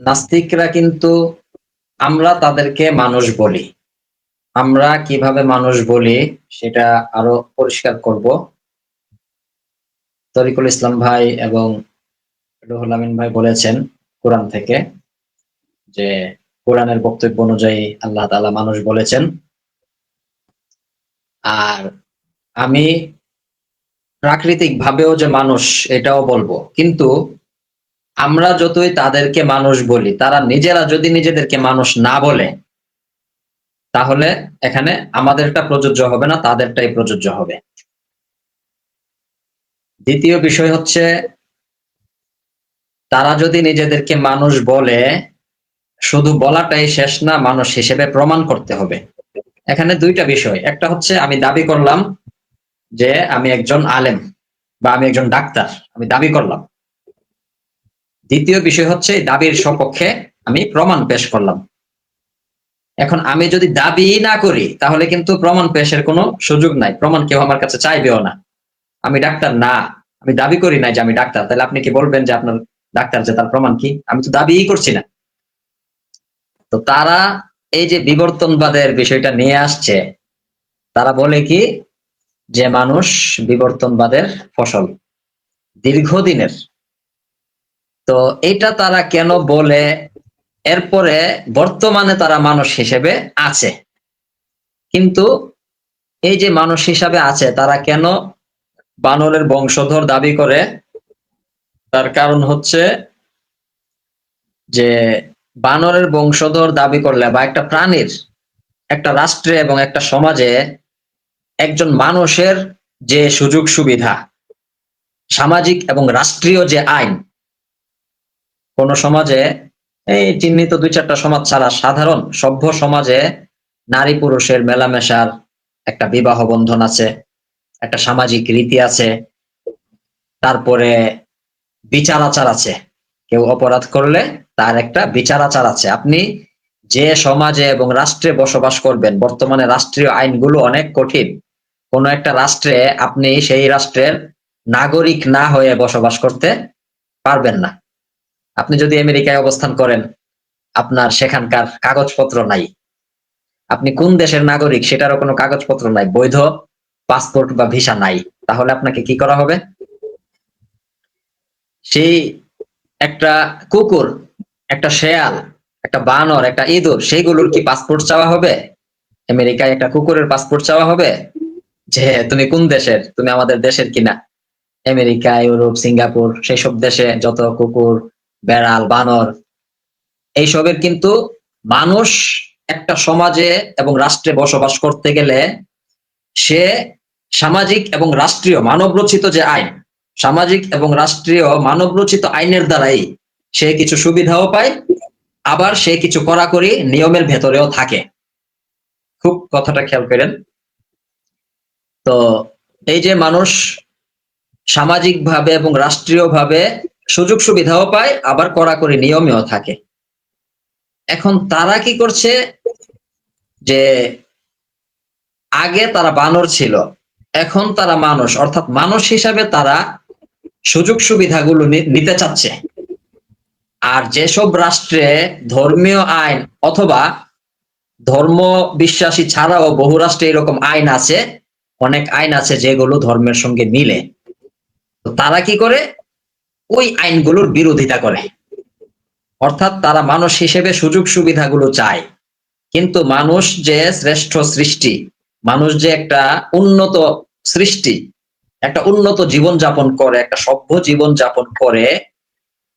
নাস্তিকরা কিন্তু আমরা তাদেরকে মানুষ বলি। আমরা কীভাবে মানুষ বলি সেটা আরও পরিষ্কার করব। তরিকুল ইসলাম ভাই এবং রুহুল আমিন ভাই বলেছেন কোরআন থেকে যে কোরআনের বক্তব্য অনুযায়ী আল্লাহ তাআলা মানুষ বলেছেন। আর আমি প্রাকৃতিক ভাবেও যে মানুষ এটাও বলব। কিন্তু আমরা যতই তাদেরকে মানুষ বলি, তারা নিজেরা যদি নিজেদেরকে মানুষ না বলে, তাহলে এখানে আমাদেরটা প্রযোজ্য হবে না, তাদেরটাই প্রযোজ্য হবে। দ্বিতীয় বিষয় হচ্ছে, তারা যদি নিজেদেরকে মানুষ বলে, শুধু বলাটাই শেষ না, মানুষ হিসেবে প্রমাণ করতে হবে। এখানে দুইটা বিষয়। একটা হচ্ছে, আমি দাবি করলাম যে আমি একজন আলেম বা আমি একজন ডাক্তার, আমি দাবি করলাম। দ্বিতীয় বিষয় হচ্ছে দাবির সপক্ষে আমি প্রমাণ পেশ করলাম। এখন আমি যদি দাবি না করি, তাহলে কিন্তু প্রমাণ পেশের কোনো সুযোগ নাই। প্রমাণ কেউ আমার কাছে চাইবেও না। আমি ডাক্তার না। আমি দাবি করি নাই যে আমি ডাক্তার। তাহলে আপনি কি বলবেন যে আপনার ডাক্তার যে তার প্রমাণ কি? আমি তো দাবিই করছি না। তো তারা এই যে বিবর্তনবাদের বিষয়টা নিয়ে আসছে, তারা বলে কি? যে মানুষ বিবর্তনবাদের ফসল। দীর্ঘদিনের তো এটা তারা কেন বলে? এরপরে বর্তমানে তারা মানুষ হিসেবে আছে। কিন্তু এই যে মানুষ হিসাবে আছে, তারা কেন বানরের বংশধর দাবি করে? তার কারণ হচ্ছে যে বানরের বংশধর দাবি করলে বা একটা প্রাণীর, একটা রাষ্ট্রে এবং একটা সমাজে একজন মানুষের যে সুযোগ সুবিধা, সামাজিক এবং রাষ্ট্রীয় যে আইন কোন সমাজে, এই চিহ্নিত দুই চারটা সমাজ ছাড়া সাধারণ সভ্য সমাজে নারী পুরুষের মেলামেশার একটা বিবাহ বন্ধন আছে, একটা সামাজিক রীতি আছে, তারপরে বিচার আচার আছে। কেউ অপরাধ করলে তার একটা বিচার আচার আছে। আপনি যে সমাজে এবং রাষ্ট্রে বসবাস করবেন, বর্তমানে রাষ্ট্রীয় আইনগুলো অনেক কঠিন। কোন একটা রাষ্ট্রে আপনি সেই রাষ্ট্রের নাগরিক না হয়ে বসবাস করতে পারবেন না। আপনি যদি আমেরিকায় অবস্থান করেন, আপনার সেখানকার কাগজপত্র নাই। আপনি কোন দেশের নাগরিক সেটারও কোনো কাগজপত্র নাই, বৈধ পাসপোর্ট বা ভিসা নাই। তাহলে আপনাকে কি করা হবে? সেই একটা কুকুর, একটা শেয়াল, একটা বানর, একটা ইঁদুর, সেইগুলোর কি পাসপোর্ট চাওয়া হবে? আমেরিকায় একটা কুকুরের পাসপোর্ট চাওয়া হবে? যে তুমি কোন দেশের? তুমি আমাদের দেশের কিনা? আমেরিকা, ইউরোপ, সিঙ্গাপুর সেই সব দেশে যত কুকুর বেড়াল, বানর। এইসবের কিন্তু মানুষ একটা সমাজে এবং রাষ্ট্রে বসবাস করতে গেলে সে সামাজিক এবং রাষ্ট্রীয় মানব রচিত যে আইন, সামাজিক এবং রাষ্ট্রীয় মানব রচিত আইনের দ্বারাই সে কিছু সুবিধাও পায়, আবার সে কিছু কড়াকড়ি নিয়মের ভেতরেও থাকে। খুব কথাটা খেয়াল করেন। তো এই যে মানুষ সামাজিকভাবে এবং রাষ্ট্রীয়ভাবে সুযোগ সুবিধাও পায়, আবার কড়াকড়ি নিয়মেও থাকে। এখন তারা কি করছে? যে আগে তারা বানর ছিল, এখন তারা মানুষ। অর্থাৎ মানুষ হিসাবে তারা সুযোগ সুবিধাগুলো নিতে চাচ্ছে। আর যেসব রাষ্ট্রে ধর্মীয় আইন অথবা ধর্ম বিশ্বাসী ছাড়াও বহু রাষ্ট্রে এরকম আইন আছে, অনেক আইন আছে যেগুলো ধর্মের সঙ্গে মিলে। তারা কি করে? ওই আইনগুলোর বিরোধিতা করে। অর্থাৎ তারা মানুষ হিসেবে সুযোগ সুবিধাগুলো চায়। কিন্তু মানুষ যে শ্রেষ্ঠ সৃষ্টি, মানুষ যে একটা উন্নত সৃষ্টি, একটা উন্নত জীবন যাপন করে, একটা সভ্য জীবন যাপন করে,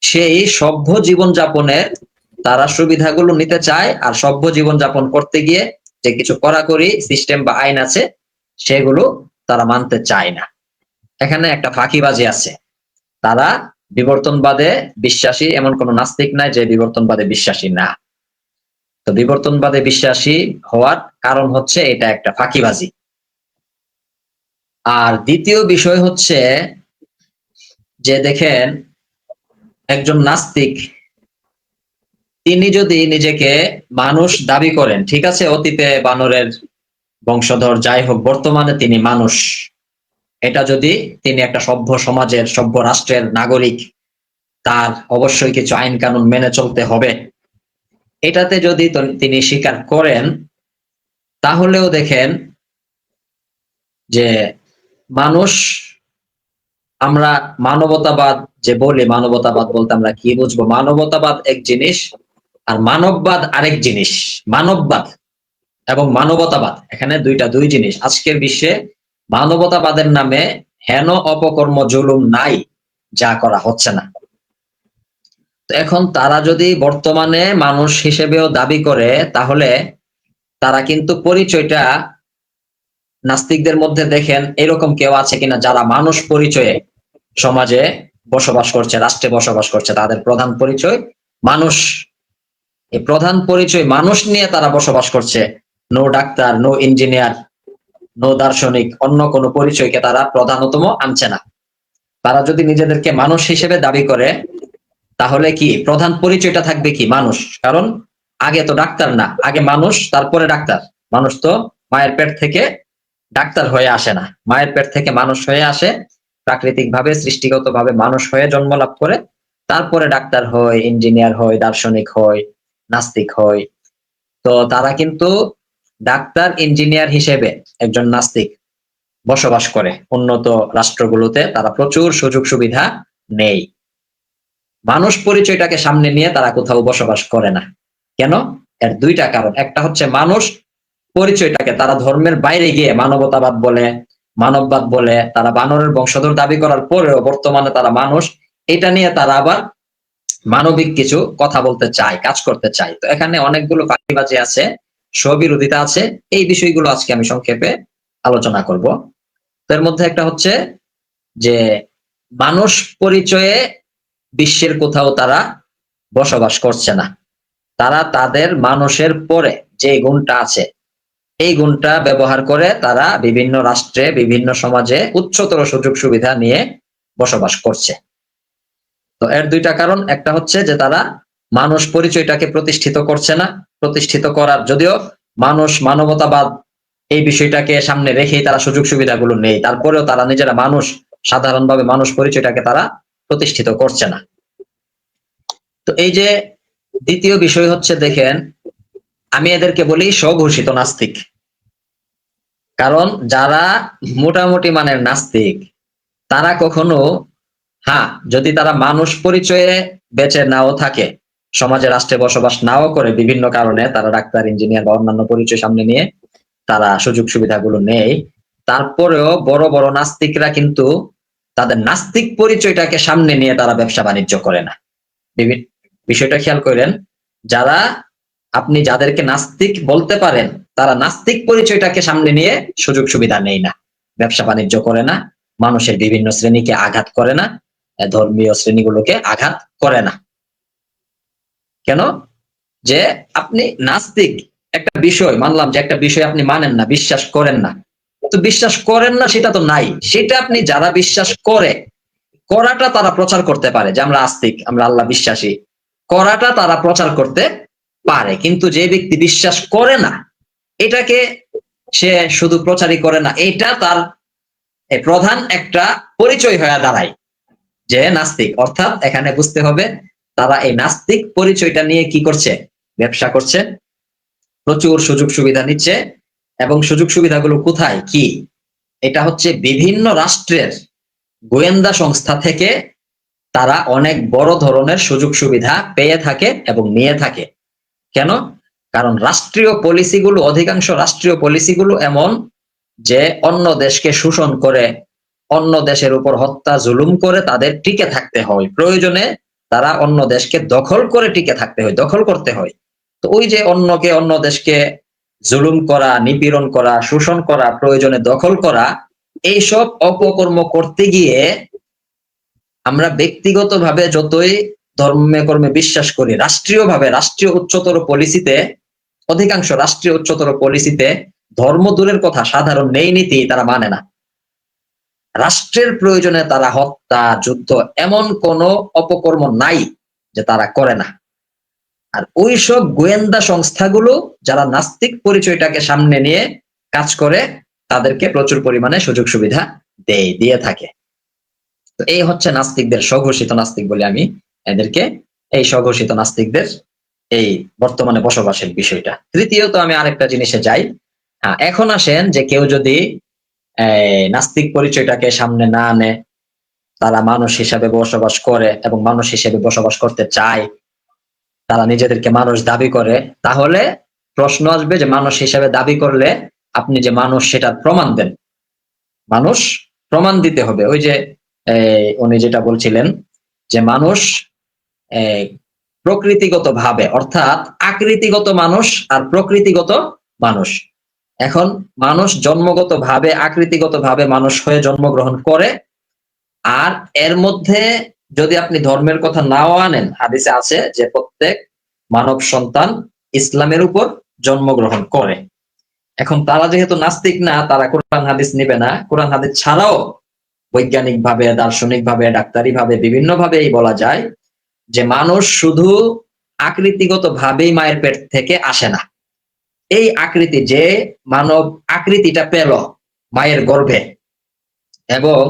সেই সভ্য জীবন যাপনের তারা সুবিধাগুলো নিতে চায় আর সভ্য জীবন যাপন করতে গিয়ে যে কিছু কড়াকড়ি সিস্টেম বা আইন আছে, সেগুলো তারা মানতে চায় না। এখানে একটা ফাঁকিবাজি আছে। তারা বিবর্তনবাদে বিশ্বাসী এমন কোন নাস্তিক নাই যে বিবর্তনবাদে বিশ্বাসী না। তো বিবর্তনবাদে বিশ্বাসী হওয়ার কারণ হচ্ছে এটা একটা ফাঁকিবাজি। আর দ্বিতীয় বিষয় হচ্ছে যে দেখেন, একজন নাস্তিক, তিনি যদি নিজেকে মানুষ দাবি করেন, ঠিক আছে, অতীতে বানরের বংশধর যাই হোক, বর্তমানে তিনি মানুষ। এটা যদি তিনি একটা সভ্য সমাজের, সভ্য রাষ্ট্রের নাগরিক, তার অবশ্যই কিছু আইন কানুন মেনে চলতে হবে। এটাতে যদি তিনি স্বীকার করেন, তাহলেও দেখেন যে মানুষ, আমরা মানবতাবাদ যে বলি, মানবতাবাদ বলতে আমরা কি বুঝব? মানবতাবাদ এক জিনিস আর মানববাদ আরেক জিনিস। মানববাদ এবং মানবতাবাদ, এখানে দুইটা দুই জিনিস। আজকের বিশ্বে মানবতাবাদের নামে হেন অপকর্ম জুলুম নাই, যা করা হচ্ছে না। এখন তারা যদি বর্তমানে মানুষ হিসেবেও দাবি করে, তাহলে তারা কিন্তু পরিচয়টা নাস্তিকদের মধ্যে দেখেন এরকম কেউ আছে কিনা, যারা মানুষ পরিচয়ে সমাজে বসবাস করছে, রাষ্ট্রে বসবাস করছে, তাদের প্রধান পরিচয় মানুষ। এই প্রধান পরিচয় মানুষ নিয়ে তারা বসবাস করছে no doctor no engineer no দার্শনিক, অন্য কোনো পরিচয়কে তারা প্রধানতম আনছে না। তারা যদি নিজেদেরকে মানুষ হিসেবে দাবি করে, তাহলে কি প্রধান পরিচয়টা থাকবে কি মানুষ? কারণ আগে তো ডাক্তার না, আগে মানুষ, তারপরে ডাক্তার। মানুষ তো মায়ের পেট থেকে ডাক্তার হয়ে আসে না। মায়ের পেট থেকে মানুষ হয়ে আসে প্রাকৃতিক ভাবে সৃষ্টিগত ভাবে মানুষ হয়ে জন্ম লাভ করে, তারপরে ডাক্তার হয়, ইঞ্জিনিয়ার হয়, দার্শনিক হয়, নাস্তিক হয়। তো তারা কিন্তু ডাক্তার, ইঞ্জিনিয়ার হিসেবে একজন নাস্তিক বসবাস করে। উন্নত রাষ্ট্রগুলোতে তারা প্রচুর সুযোগ সুবিধা নেই। মানুষ পরিচয়টাকে সামনে নিয়ে তারা কোথাও বসবাস করে না। কেন? এর দুইটা কারণ। একটা হচ্ছে মানুষ পরিচয়টাকে তারা ধর্মের বাইরে গিয়ে মানবতাবাদ বলে, মানববাদ বলে, তারা বানরের বংশধর দাবি করার পরেও বর্তমানে তারা মানুষ। এটা নিয়ে তারা আবার মানবিক কিছু কথা বলতে চায়, কাজ করতে চায়। তো এখানে অনেকগুলো ফাঁকিবাজি আছে। স্ববিরোধিতা আছে। এই বিষয়গুলো আজকে আমি সংক্ষেপে আলোচনা করব। তো এর মধ্যে একটা হচ্ছে যে মানুষ পরিচয়ে বিশ্বের কোথাও তারা বসবাস করছে না। তারা তাদের মানুষের পরে যে গুণটা আছে, এই গুণটা ব্যবহার করে তারা বিভিন্ন রাষ্ট্রে, বিভিন্ন সমাজে উচ্চতর সুযোগ সুবিধা নিয়ে বসবাস করছে। তো এর দুইটা কারণ। একটা হচ্ছে যে তারা মানুষ পরিচয়টাকে প্রতিষ্ঠিত করছে না। প্রতিষ্ঠিত করার, যদিও মানুষ মানবতাবাদ এই বিষয়টাকে সামনে রেখেই তারা সুযোগ সুবিধাগুলো নেই। তারপরেও তারা নিজেরা মানুষ, সাধারণভাবে মানুষ পরিচয়টাকে তারা প্রতিষ্ঠিত করছে না। তো এই যে দ্বিতীয় বিষয় হচ্ছে, দেখেন, আমি এদেরকে বলি স্বঘোষিত নাস্তিক। কারণ যারা মোটামুটি মানের নাস্তিক, তারা কখনো হ্যাঁ যদি তারা মানুষ পরিচয়ে বেঁচে নাও থাকে সমাজে রাষ্ট্রে বসবাস নাও করে বিভিন্ন কারণে তারা ডাক্তার, ইঞ্জিনিয়ার বা অন্যান্য পরিচয় সামনে নিয়ে তারা সুযোগ সুবিধাগুলো নেই তারপরেও বড় বড় নাস্তিকরা কিন্তু তাদের নাস্তিক পরিচয়টাকে সামনে নিয়ে তারা ব্যবসা বাণিজ্য করে না। বিভি- বিষয়টা খেয়াল করেন, যারা আপনি যাদেরকে নাস্তিক বলতে পারেন, তারা নাস্তিক পরিচয়টাকে সামনে নিয়ে সুযোগ সুবিধা নেই না, ব্যবসা বাণিজ্য করে না, মানুষের বিভিন্ন শ্রেণীকে আঘাত করে না, ধর্মীয় শ্রেণীগুলোকে আঘাত করে না। কেন? যে আপনি নাস্তিক একটা বিষয়, মানলাম যে একটা বিষয় আপনি মানেন না, বিশ্বাস করেন না। তো বিশ্বাস করেন না সেটা তো নাই। সেটা আপনি যারা বিশ্বাস করে, করাটা তারা প্রচার করতে পারে যে আমরা আস্তিক, আমরা আল্লাহ বিশ্বাসী। করাটা তারা প্রচার করতে পারে, কিন্তু যে ব্যক্তি বিশ্বাস করে না, এটাকে সে শুধু প্রচারই করে না, এটা তার প্রধান একটা পরিচয় হয়ে দাঁড়ায় যে নাস্তিক। অর্থাৎ এখানে বুঝতে হবে তারা এই নাস্তিক পরিচয়টা নিয়ে কি করছে? ব্যবসা করছে, প্রচুর সুযোগ সুবিধা নিচ্ছে এবং সুযোগ সুবিধাগুলো কোথায়? কি? এটা হচ্ছে বিভিন্ন রাষ্ট্রের গোয়েন্দা সংস্থা থেকে তারা অনেক বড় ধরনের সুযোগ সুবিধা পেয়ে থাকে এবং নিয়ে থাকে। কেন? কারণ রাষ্ট্রীয় পলিসিগুলো, অধিকাংশ রাষ্ট্রীয় পলিসিগুলো এমন যে অন্য দেশকে শোষণ করে, অন্য দেশের উপর হত্যা, জুলুম করে তাদের টিকে থাকতে হয়। প্রয়োজনে তারা অন্য দেশকে দখল করে টিকে থাকতে হয়, দখল করতে হয়। তো ওই যে অন্যকে, অন্য দেশকে জুলুম করা, নিপীড়ন করা, শোষণ করা, প্রয়োজনে দখল করা, এইসব অপকর্ম করতে গিয়ে আমরা ব্যক্তিগতভাবে যতই ধর্মে কর্মে বিশ্বাস করি, রাষ্ট্রীয়ভাবে, রাষ্ট্রীয় উচ্চতর পলিসিতে, অধিকাংশ রাষ্ট্রীয় উচ্চতর পলিসিতে ধর্ম দূরের কথা, সাধারণ নেই নীতি তারা মানে না। রাষ্ট্রের প্রয়োজনে তারা হত্যা, যুদ্ধ এমন কোন অপকর্ম নাই যে তারা করে না। আর ওইসব গোয়েন্দা সংস্থাগুলো যারা নাস্তিক পরিচয়টাকে সামনে নিয়ে কাজ করে, তাদেরকে প্রচুর পরিমাণে সুযোগ সুবিধা দেয়, দিয়ে থাকে। তো এই হচ্ছে নাস্তিকদের স্বঘোষিত নাস্তিক বলে আমি এদেরকে এই স্বঘোষিত নাস্তিকদের এই বর্তমানে বসবাসের বিষয়টা। তৃতীয়ত আমি আরেকটা জিনিসে যাই। এখন আসেন যে কেউ যদি নাস্তিক পরিচয়টাকে সামনে না আনে, তারা মানুষ হিসাবে বসবাস করে এবং মানুষ হিসেবে বসবাস করতে চায়, তারা নিজেদেরকে মানুষ দাবি করে, তাহলে প্রশ্ন আসবে যে মানুষ হিসাবে দাবি করলে আপনি যে মানুষ সেটার প্রমাণ দেন। মানুষ প্রমাণ দিতে হবে। ওই যে উনি যেটা বলছিলেন যে মানুষ প্রকৃতিগত ভাবে অর্থাৎ আকৃতিগত মানুষ আর প্রকৃতিগত মানুষ। এখন মানুষ জন্মগত ভাবে আকৃতিগত ভাবে মানুষ হয়ে জন্মগ্রহণ করে, আর এর মধ্যে যদি আপনি ধর্মের কথা নাও আনেন, হাদিসে আছে যে প্রত্যেক মানব সন্তান ইসলামের উপর জন্মগ্রহণ করে। এখন তারা যেহেতু নাস্তিক না, তারা কোরআন হাদিস নিবে না। কোরআন হাদিস ছাড়াও বৈজ্ঞানিক ভাবে দার্শনিক ভাবে ডাক্তারি ভাবে বিভিন্ন ভাবেই বলা যায় যে মানুষ শুধু আকৃতিগত ভাবেই মায়ের পেট থেকে আসে না। এই আকৃতি যে মানব আকৃতিটা পেল মায়ের গর্ভে। এবং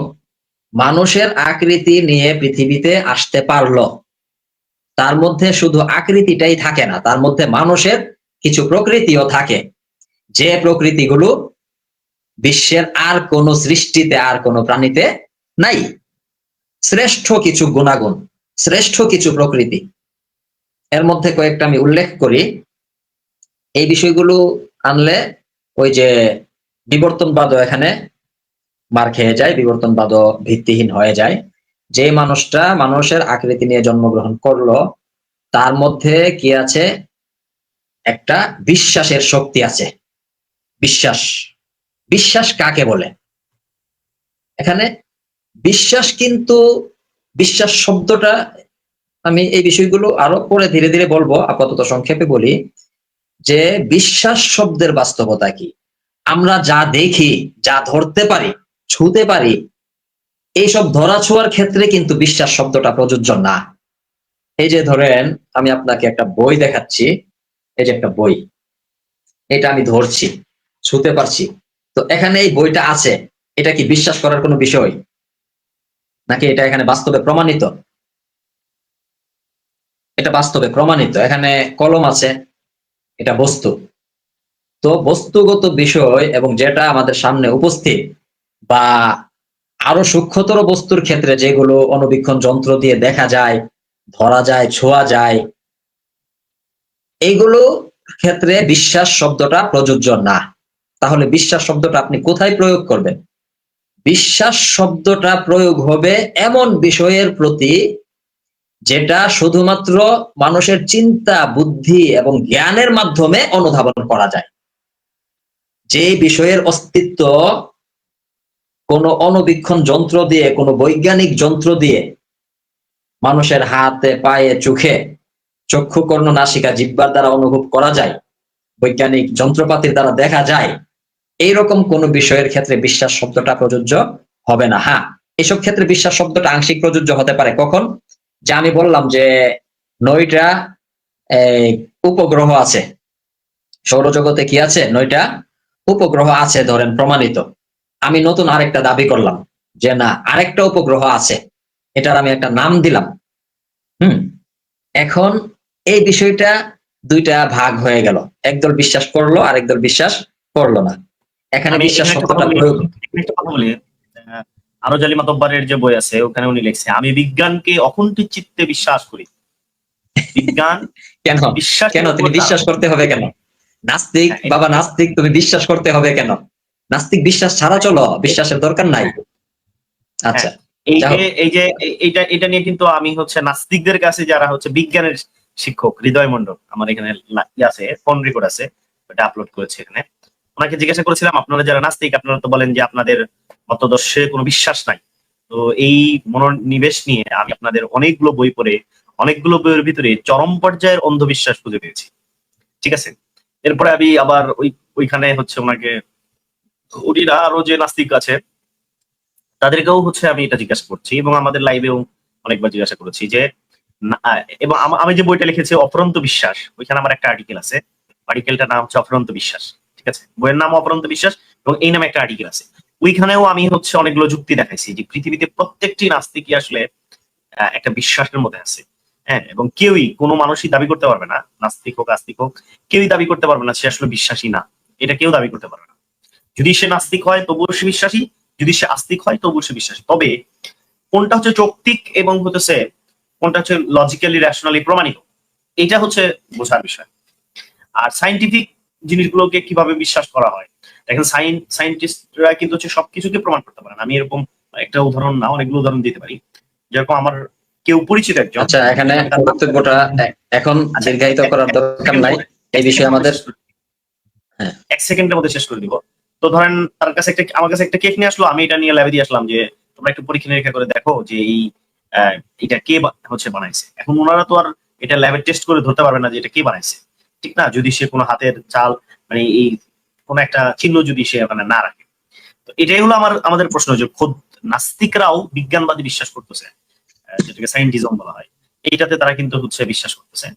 মানুষের আকৃতি নিয়ে পৃথিবীতে আসতে পারল। তার মধ্যে শুধু আকৃতিটাই থাকে না, তার মধ্যে মানুষের কিছু প্রকৃতিও থাকে। যে প্রকৃতিগুলো বিশ্বের আর কোন সৃষ্টিতে, আর কোন প্রাণীতে নাই। শ্রেষ্ঠ কিছু গুণাগুণ, শ্রেষ্ঠ কিছু প্রকৃতি। এর মধ্যে কয়েকটা আমি উল্লেখ করি। এই বিষয়গুলো আনলে ওই যে বিবর্তনবাদও এখানে মার খেয়ে যায় বিবর্তনবাদও ভিত্তিহীন হয়ে যায়। যে মানুষটা মানুষের আকৃতি নিয়ে জন্মগ্রহণ করল, তার মধ্যে কি আছে? একটা বিশ্বাসের শক্তি আছে। বিশ্বাস। বিশ্বাস কাকে বলে? এখানে বিশ্বাস কিন্তু, বিশ্বাস শব্দটা আমি এই বিষয়গুলো আরও পরে ধীরে ধীরে বলব, আপাতত সংক্ষেপে বলি। যে বিশ্বাস শব্দের বাস্তবতা কি? আমরা যা দেখি, যা ধরতে পারি, ছুঁতে পারি, এইসব ধরা ছোঁয়ার ক্ষেত্রে কিন্তু বিশ্বাস শব্দটা প্রযোজ্য না। এই যে ধরেন, আমি আপনাকে একটা বই দেখাচ্ছি। এই যে একটা বই। এটা আমি ধরছি, ছুঁতে পারছি। তো এখানে এই বইটা আছে। এটা কি বিশ্বাস করার কোনো বিষয়? নাকি এটা এখানে বাস্তবে প্রমাণিত? এটা বাস্তবে প্রমাণিত। এখানে কলম আছে। এটা বস্তু। তো বস্তুগত বিষয় এবং যেটা আমাদের সামনে উপস্থিত বা আরও সূক্ষ্মতর বস্তুর ক্ষেত্রে যেগুলো অনুবীক্ষণ যন্ত্র দিয়ে দেখা যায়, ধরা যায়, ছোঁয়া যায়, এইগুলো ক্ষেত্রে বিশ্বাস শব্দটা প্রযোজ্য না। তাহলে বিশ্বাস শব্দটা আপনি কোথায় প্রয়োগ করবেন? বিশ্বাস শব্দটা প্রয়োগ হবে এমন বিষয়ের প্রতি যেটা শুধুমাত্র মানুষের চিন্তা, বুদ্ধি এবং জ্ঞানের মাধ্যমে অনুধাবন করা যায়। যে বিষয়ের অস্তিত্ব কোনো অনুবীক্ষণ যন্ত্র দিয়ে, কোনো বৈজ্ঞানিক যন্ত্র দিয়ে মানুষের হাতে, পায়ে, চোখে চক্ষু কর্ণ নাসিকা জিব্বার দ্বারা অনুভব করা যায়, বৈজ্ঞানিক যন্ত্রপাতির দ্বারা দেখা যায়, এইরকম কোন বিষয়ের ক্ষেত্রে বিশ্বাস শব্দটা প্রযোজ্য হবে না। হ্যাঁ এসব ক্ষেত্রে বিশ্বাস শব্দটা আংশিক প্রযোজ্য হতে পারে কখন? যে আমি বললাম যে নয়টা উপগ্রহ আছে। সৌরজগতে কি আছে? নয়টা উপগ্রহ আছে ধরেন প্রমাণিত। আমি নতুন আরেকটা দাবি করলাম যে না আরেকটা উপগ্রহ আছে। এটার আমি একটা নাম দিলাম। হুম? এখন এই বিষয়টা দুইটা ভাগ হয়ে গেল। একদল বিশ্বাস করল আরেক দল বিশ্বাস করল না। এখানে বিশ্বাস শব্দটা প্রয়োগ আরও জালি মাতব্বরের যে বই আছে ওখানে উনি লিখছে আমি বিজ্ঞানকে অকুণ্ঠিত চিত্তে বিশ্বাস করি। বিজ্ঞান কেন? বিশ্বাস কেন? তুমি বিশ্বাস করতে হবে কেন? নাস্তিক হ্যাঁ, বাবা নাস্তিক তুমি বিশ্বাস করতে হবে কেন? নাস্তিক বিশ্বাস ছাড়া চলো বিশ্বাসের দরকার নাই। আচ্ছা এই যে এই যে এইটা এটা নিয়ে কিন্তু আমি হচ্ছে নাস্তিকদের কাছে যারা হচ্ছে বিজ্ঞানের শিক্ষক হৃদয় মন্ডল আমার এখানে আছে ফোন রেকর্ড আছে ওটা আপলোড করেছে এখানে। ওনাকে জিজ্ঞাসা করেছিলাম, আপনারা যারা নাস্তিক, আপনারা তো বলেন যে আপনাদের মতদর্শে কোনো বিশ্বাস নাই। তো এই মনোনিবেশ নিয়ে আমি আপনাদের অনেকগুলো বই পড়ে, অনেকগুলো বইয়ের ভিতরে চরম পর্যায়ের অন্ধবিশ্বাস খুঁজে পেয়েছি। ঠিক আছে? এরপরে আমি আবার ওই, ওইখানে হচ্ছে ওনাকে উনিরা আরও যে নাস্তিক আছে, তাদেরকেও হচ্ছে আমি এটা জিজ্ঞাসা করছি এবং আমাদের লাইভেও অনেকবার জিজ্ঞাসা করেছি যে এবং আম- আমি যে বইটা লিখেছি, অফরন্ত বিশ্বাস, ওইখানে আমার একটা আর্টিকেল আছে। আর্টিকেলটার নাম হচ্ছে অফরন্ত বিশ্বাস। ঠিক আছে? বইয়ের নাম অফরন্ত বিশ্বাস এবং এই নামে একটা আর্টিকেল আছে। ওইখানেও আমি হচ্ছে অনেকগুলো যুক্তি দেখাইছি যে পৃথিবীতে প্রত্যেকটি নাস্তিকই আসলে একটা বিশ্বাসের মধ্যে আছে। হ্যাঁ এবং কেউই কোনো মানুষই দাবি করতে পারবে না, নাস্তিক হোক, আস্তিক হোক, কেউই দাবি করতে পারবে না সে আসলে বিশ্বাসী না। এটা কেউ দাবি করতে পারবে না। যদি সে নাস্তিক হয়, তবুও সে বিশ্বাসী। যদি সে আস্তিক হয়, তবুও সে বিশ্বাসী। তবে কোনটা হচ্ছে যৌক্তিক এবং হতেছে, কোনটা হচ্ছে লজিক্যালি রেশনালি প্রমাণিত? এটা হচ্ছে বোঝার বিষয়। আর সাইন্টিফিক জিনিসগুলোকে কীভাবে বিশ্বাস করা হয়। দেখেন সাইন সাইন্টিস্টরা কিন্তু হচ্ছে সবকিছুকে প্রমাণ করতে পারেন আমি এরকম একটা উদাহরণ না অনেকগুলো উদাহরণ দিতে পারি। যেরকম আমার কেউ পরিচিত একজন। আচ্ছা এখানে বক্তব্যটা এখন দীর্ঘায়িত করার দরকার নাই। এই বিষয়ে আমাদের হ্যাঁ। এক সেকেন্ডের মধ্যে শেষ করে দিব। তো ধরেন তার কাছে একটা আমার কাছে একটা কেক নিয়ে আসলো আমি এটা নিয়ে ল্যাবে দিয়ে আসলাম যে তোমরা একটু পরীক্ষা নিরীক্ষা করে দেখো যে এই এটা কে হচ্ছে বানাইছে? এখন ওনারা তো আর এটা ল্যাবে টেস্ট করে ধরতে পারবে না যে এটা কে বানাইছে। ঠিক না? যদি সে কোনো হাতের চাল মানে এই কোনো একটা চিহ্ন যদি সে ওখানে না রাখে। তো এটাই হলো আমার, আমাদের প্রশ্ন যে খোদ নাস্তিকরাও বিজ্ঞানবাদী বিশ্বাস করতেছে যেটাকে সাইন্টিজম বলা হয়। এইটাতে তারা কিন্তু হচ্ছে বিশ্বাস করতেছে।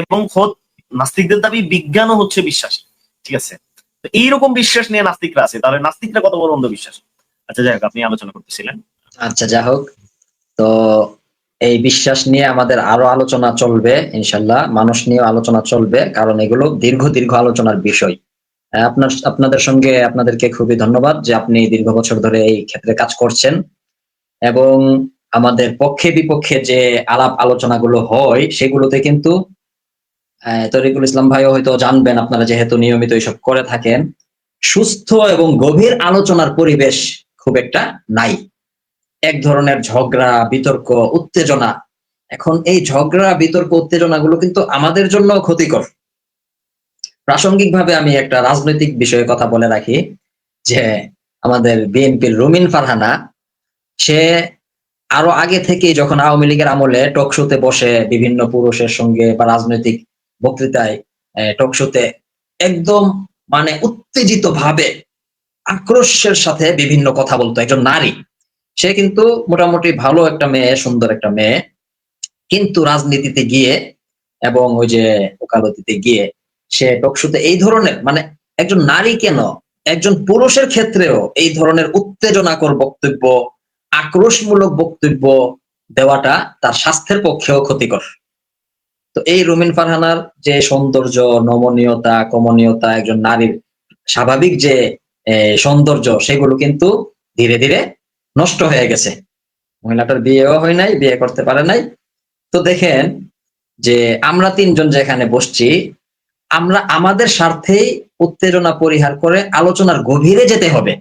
এবং খোদ নাস্তিকদের দাবি বিজ্ঞানও হচ্ছে বিশ্বাস, ঠিক আছে? তো এইরকম বিশ্বাস নিয়ে নাস্তিকরা আছে, তাহলে নাস্তিকরা কত বড় অন্ধবিশ্বাস? আচ্ছা যাই হোক, আপনি আলোচনা করতেছিলেন। আচ্ছা যা হোক। তো এই বিশ্বাস নিয়ে আমাদের আরও আলোচনা চলবে, ইনশাল্লাহ। মানুষ নিয়ে আলোচনা চলবে, কারণ এগুলো দীর্ঘ দীর্ঘ আলোচনার বিষয়। আপনার, আপনাদের সঙ্গে আপনাদেরকে খুবই ধন্যবাদ যে আপনি দীর্ঘ বছর ধরে এই ক্ষেত্রে কাজ করছেন। এবং আমাদের পক্ষে বিপক্ষে যে আলাপ আলোচনাগুলো হয়, সেগুলোতে কিন্তু তরিকুল ইসলাম ভাইও হয়তো জানবেন, আপনারা যেহেতু নিয়মিত এইসব করে থাকেন। সুস্থ এবং গভীর আলোচনার পরিবেশ খুব একটা নাই। এক ধরনের ঝগড়া, বিতর্ক, উত্তেজনা। এখন এই ঝগড়া, বিতর্ক, উত্তেজনাগুলো কিন্তু আমাদের জন্য ক্ষতিকর। প্রাসঙ্গিকভাবে আমি একটা রাজনৈতিক বিষয়ে কথা বলে রাখি, যে আমাদের বিএনপির রুমিন ফারহানা, সে আরও আগে থেকেই যখন আওয়ামী লীগের আমলে টক শোতে বসে বিভিন্ন পুরুষের সঙ্গে বা রাজনৈতিক বক্তৃতায় টক শোতে একদম মানে উত্তেজিত ভাবে আক্রোশের সাথে বিভিন্ন কথা বলতো, একজন নারী। সে কিন্তু মোটামুটি ভালো একটা মেয়ে, সুন্দর একটা মেয়ে। কিন্তু রাজনীতিতে গিয়ে এবং ওই যে ওকালতিতে গিয়ে সে টকশুতে এই ধরনের মানে একজন নারী কেন? একজন পুরুষের ক্ষেত্রেও এই ধরনের উত্তেজনাকর বক্তব্য, আক্রোশমূলক বক্তব্য দেওয়াটা তার স্বাস্থ্যের পক্ষেও ক্ষতিকর। তো এই রুমিন ফারহানার যে সৌন্দর্য, নমনীয়তা, কমনীয়তা, একজন নারীর স্বাভাবিক যে সৌন্দর্য, সেগুলো কিন্তু ধীরে ধীরে নষ্ট হয়ে গেছে। মহিলাটার বিয়েও হয় নাই বিয়ে করতে পারে নাই। তো দেখেন যে আমরা তিনজন যেখানে বসছি আমরা আমাদের স্বার্থেই উত্তেজনা পরিহার করে আলোচনার গভীরে যেতে হবে।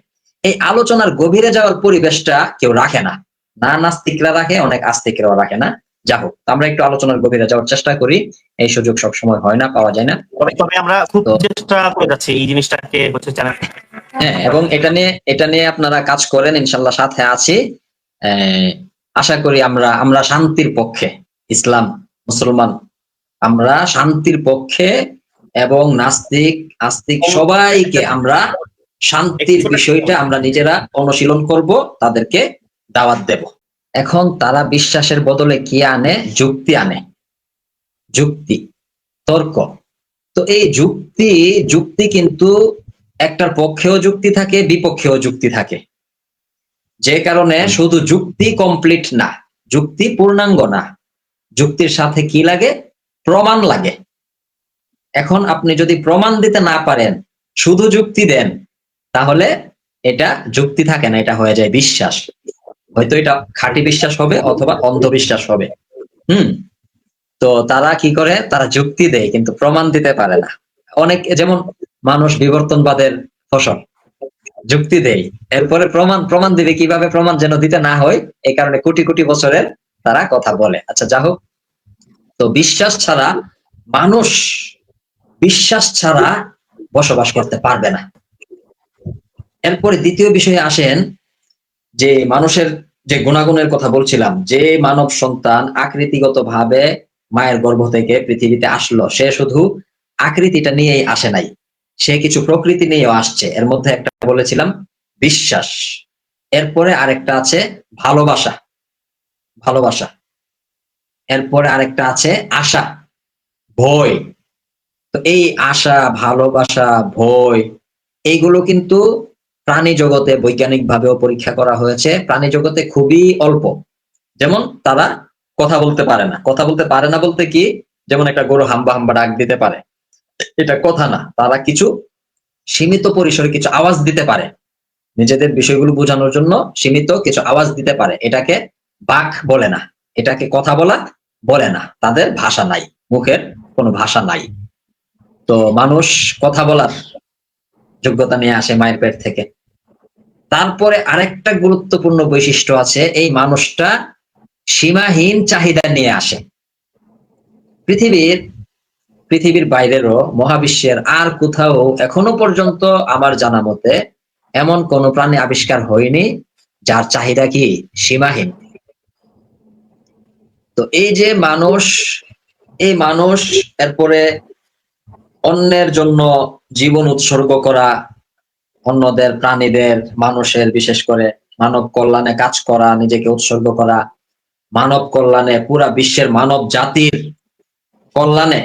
এই আলোচনার গভীরে যাওয়ার পরিবেশটা কেউ রাখে না। না নাস্তিকরা রাখে অনেক আস্তিকরাও রাখে না। যা হোক আমরা একটু আলোচনার গভীরে যাওয়ার চেষ্টা করি। এই সুযোগ সবসময় হয় না পাওয়া যায় না। তবে আমরা খুব চেষ্টা করে যাচ্ছি এই জিনিসটাকে হচ্ছে হ্যাঁ এবং এটা নিয়ে এটা নিয়ে আপনারা কাজ করেন ইনশাল্লাহ সাথে আছি। আশা করি আমরা আমরা শান্তির পক্ষে ইসলাম মুসলমান আমরা শান্তির পক্ষে এবং নাস্তিক আস্তিক সবাইকে আমরা শান্তির বিষয়টা আমরা নিজেরা অনুশীলন করব তাদেরকে দাওয়াত দেব। এখন তারা বিশ্বাসের বদলে কি আনে? যুক্তি আনে। যুক্তি তর্ক। তো এই যুক্তি যুক্তি কিন্তু একটার পক্ষেও যুক্তি থাকে বিপক্ষেও যুক্তি থাকে। যে কারণে শুধু যুক্তি কমপ্লিট না যুক্তি পূর্ণাঙ্গ না। যুক্তির সাথে কি লাগে? প্রমাণ লাগে। এখন আপনি যদি প্রমাণ দিতে না পারেন শুধু যুক্তি দেন তাহলে এটা যুক্তি থাকে না এটা হয়ে যায় বিশ্বাস। হয়তো এটা খাঁটি বিশ্বাস হবে অথবা অন্ধবিশ্বাস হবে। হুম? তো তারা কি করে? তারা যুক্তি দেয় কিন্তু প্রমাণ দিতে পারে না। অনেক যেমন মানুষ বিবর্তনবাদের ফসল। যুক্তি দেয় এরপরে প্রমাণ প্রমাণ দিবে কীভাবে প্রমাণ যেন দিতে না হয়, এই কারণে কোটি কোটি বছরের তারা কথা বলে। আচ্ছা যা হোক। তো বিশ্বাস ছাড়া মানুষ, বিশ্বাস ছাড়া বসবাস করতে পারবে না। এরপরে দ্বিতীয় বিষয়ে আসেন যে মানুষের যে গুণাগুণের কথা বলছিলাম, যে মানব সন্তান আকৃতিগত ভাবে মায়ের গর্ভ থেকে পৃথিবীতে আসলো, সে শুধু আকৃতিটা নিয়েই আসে নাই। সে কিছু প্রকৃতি নিয়েও আসছে। এর মধ্যে একটা বলেছিলাম, বিশ্বাস। এরপরে আরেকটা আছে, ভালোবাসা। ভালোবাসা। এরপরে আরেকটা আছে, আশা। ভয়। তো এই আশা, ভালোবাসা, ভয়, এইগুলো কিন্তু প্রাণী জগতে বৈজ্ঞানিক ভাবেও পরীক্ষা করা হয়েছে। প্রাণী জগতে খুবই অল্প। যেমন তারা কথা বলতে পারে না। কথা বলতে পারে না বলতে কি? যেমন একটা গরু হাম্বা হাম্বা ডাক দিতে পারে। এটা কথা না। তারা কিছু সীমিত পরিসরে কিছু আওয়াজ দিতে পারে। নিজেদের বিষয়গুলো বোঝানোর জন্য সীমিত কিছু আওয়াজ দিতে পারে। এটাকে বাক বলে না। এটাকে কথা বলা বলে না। তাদের ভাষা নাই। মুখের কোনো ভাষা নাই। তো মানুষ কথা বলার যোগ্যতা নিয়ে আসে মায়ের পেট থেকে। তারপরে আরেকটা গুরুত্বপূর্ণ বৈশিষ্ট্য আছে। এই মানুষটা সীমাহীন চাহিদা নিয়ে আসে। পৃথিবীর পৃথিবীর বাইরেরও, মহাবিশ্বের আর কোথাও এখনও পর্যন্ত আমার জানা মতে এমন কোন প্রাণী আবিষ্কার হয়নি যার চাহিদা কি সীমাহীন। তো এই যে মানুষ, এই মানুষ এরপরে অন্যের জন্য জীবন উৎসর্গ করা, অন্যদের প্রাণীদের, মানুষের বিশেষ করে মানব কল্যাণে কাজ করা, নিজেকে উৎসর্গ করা, মানব কল্যাণে, পুরা বিশ্বের মানব জাতির কল্যাণে